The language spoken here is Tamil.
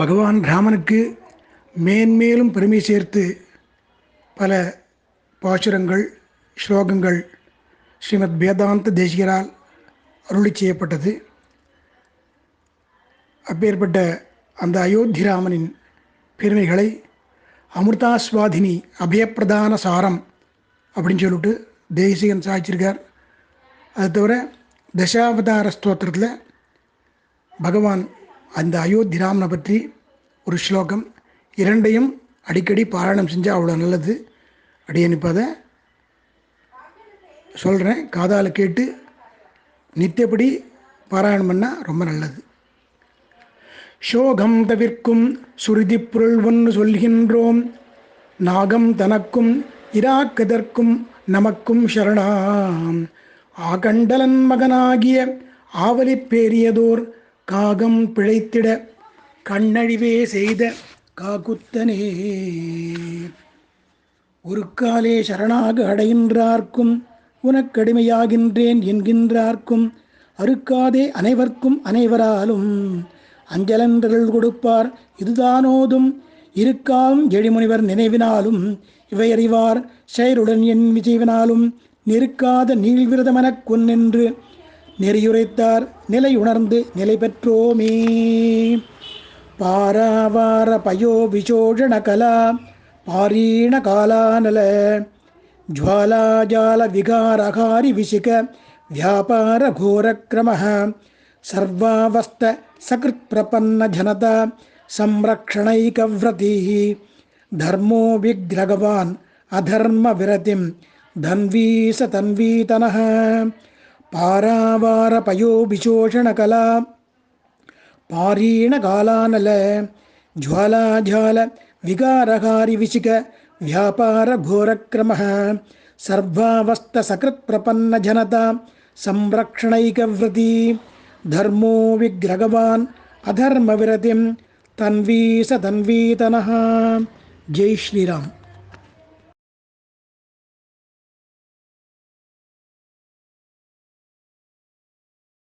பகவான் ராமனுக்கு மேன்மேலும் பெருமை சேர்த்து பல பாசுரங்கள் ஸ்லோகங்கள் ஸ்ரீமத் வேதாந்த தேசிகரால் அருளி செய்யப்பட்டது. அப்பேற்பட்ட அந்த அயோத்தி ராமனின் பெருமைகளை அமிர்தாஸ்வாதினி அபயப்பிரதான சாரம் அப்படின்னு சொல்லிட்டு தேசிகன் சாய்ச்சிருக்கார். அது தவிர தசாவதார ஸ்தோத்திரத்தில் பகவான் அந்த அயோத்தி ராமனை பற்றி ஒரு ஸ்லோகம். இரண்டையும் அடிக்கடி பாராயணம் செஞ்சால் அவ்வளோ நல்லது. அடியேன் இப்போ அதை சொல்கிறேன் காதால் கேட்டு நித்தியப்படி பாராயணம் பண்ணால் ரொம்ப நல்லது. சோகம் தவிர்க்கும் சுருதி பொருள் ஒன்று சொல்கின்றோம். நாகம் தனக்கும் இராக்கதற்கும் நமக்கும் சரணாம். ஆகண்டலன் மகனாகிய ஆவலி பேரியதோர் காகம் பிழைத்திட கண்ணழிவே செய்த காகுத்தனே. ஒரு காலே சரணாக அடைகின்றார்க்கும் உனக்கடிமையாகின்றேன் என்கின்றார்க்கும் அறுக்காதே அனைவர்க்கும் அனைவராலும். அஞ்சலன்றல் கொடுப்பார் இதுதானோதும் இருக்காலும் எழிமுனிவர் நினைவினாலும் இவையறிவார் செயலுடன் என் விஜயவினாலும் நெருக்காத நீள்விரதமெனக் கொன்னென்று நெறியுரைத்தார். நிலையுணர்ந்து நிலை பெற்றோமே. பாராவார பயோ விசோஷண கலா பாரீண காலானல. ஜுவாலாஜால விகாரகாரி விசிக வியாபார கோரக்கிரம சர்வாவஸ்த சகிருத் பிரபன்ன ஜனதா சம்ரக்ஷணைகவிரதி. தர்மோ விக்ரகவான் அதர்ம விரதிம் தன்வீச தன்வீதன विशोषणकला पारीणकालानल ज्वालाजाल विगारहारि विशिक व्यापारघोरक्रमः, सर्वावस्थसकृत्प्रपन्नजनता संरक्षणैकव्रती धर्मो विग्रगवान् अधर्मविरतिं तन्वी स तन्वीतनः। जय श्रीराम।